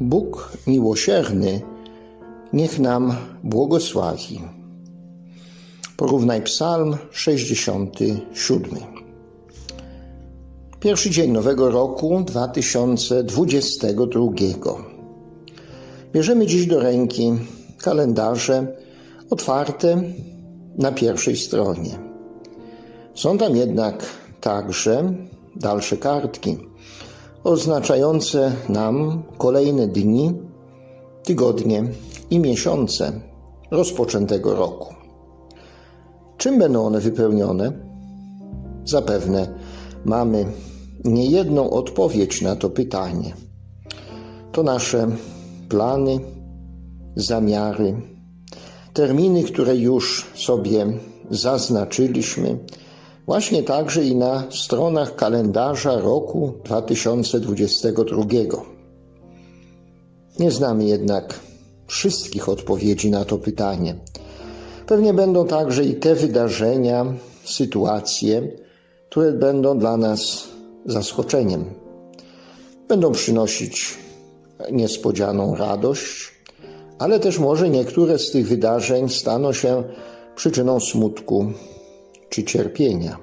Bóg miłosierny niech nam błogosławi. Porównaj Psalm 67. Pierwszy dzień nowego roku 2022. Bierzemy dziś do ręki kalendarze otwarte na pierwszej stronie. Są tam jednak także dalsze kartki oznaczające nam kolejne dni, tygodnie i miesiące rozpoczętego roku. Czym będą one wypełnione? Zapewne mamy niejedną odpowiedź na to pytanie. To nasze plany, zamiary, terminy, które już sobie zaznaczyliśmy, właśnie także i na stronach kalendarza roku 2022. Nie znamy jednak wszystkich odpowiedzi na to pytanie. Pewnie będą także i te wydarzenia, sytuacje, które będą dla nas zaskoczeniem. Będą przynosić niespodzianą radość, ale też może niektóre z tych wydarzeń staną się przyczyną smutku czy cierpienia.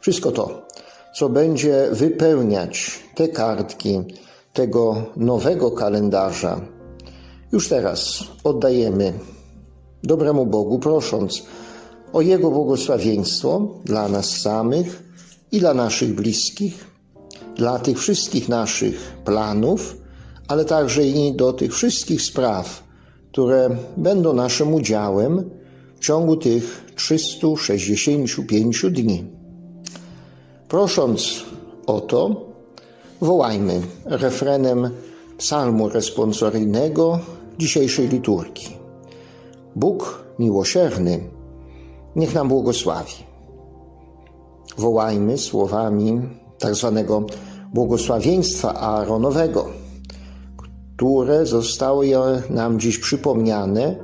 Wszystko to, co będzie wypełniać te kartki tego nowego kalendarza, już teraz oddajemy dobremu Bogu, prosząc o Jego błogosławieństwo dla nas samych i dla naszych bliskich, dla tych wszystkich naszych planów, ale także i do tych wszystkich spraw, które będą naszym udziałem w ciągu tych 365 dni. Prosząc o to, wołajmy refrenem psalmu responsoryjnego dzisiejszej liturgii. Bóg miłosierny, niech nam błogosławi. Wołajmy słowami tak zwanego błogosławieństwa Aaronowego, które zostało nam dziś przypomniane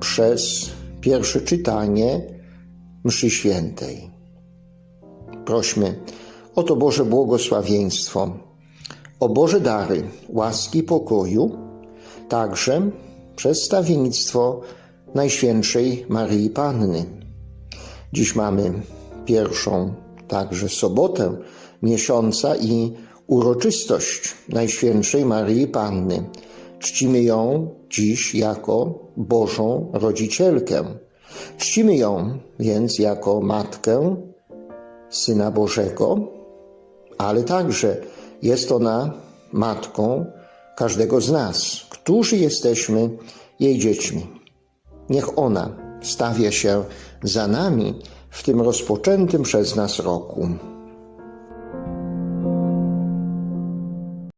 przez pierwsze czytanie mszy świętej. Prośmy o to Boże błogosławieństwo, o Boże dary łaski pokoju, także przedstawienictwo Najświętszej Maryi Panny. Dziś mamy pierwszą także sobotę miesiąca i uroczystość Najświętszej Maryi Panny. Czcimy ją dziś jako Bożą Rodzicielkę. Czcimy ją więc jako Matkę Syna Bożego, ale także jest ona Matką każdego z nas, którzy jesteśmy jej dziećmi. Niech ona stawia się za nami w tym rozpoczętym przez nas roku.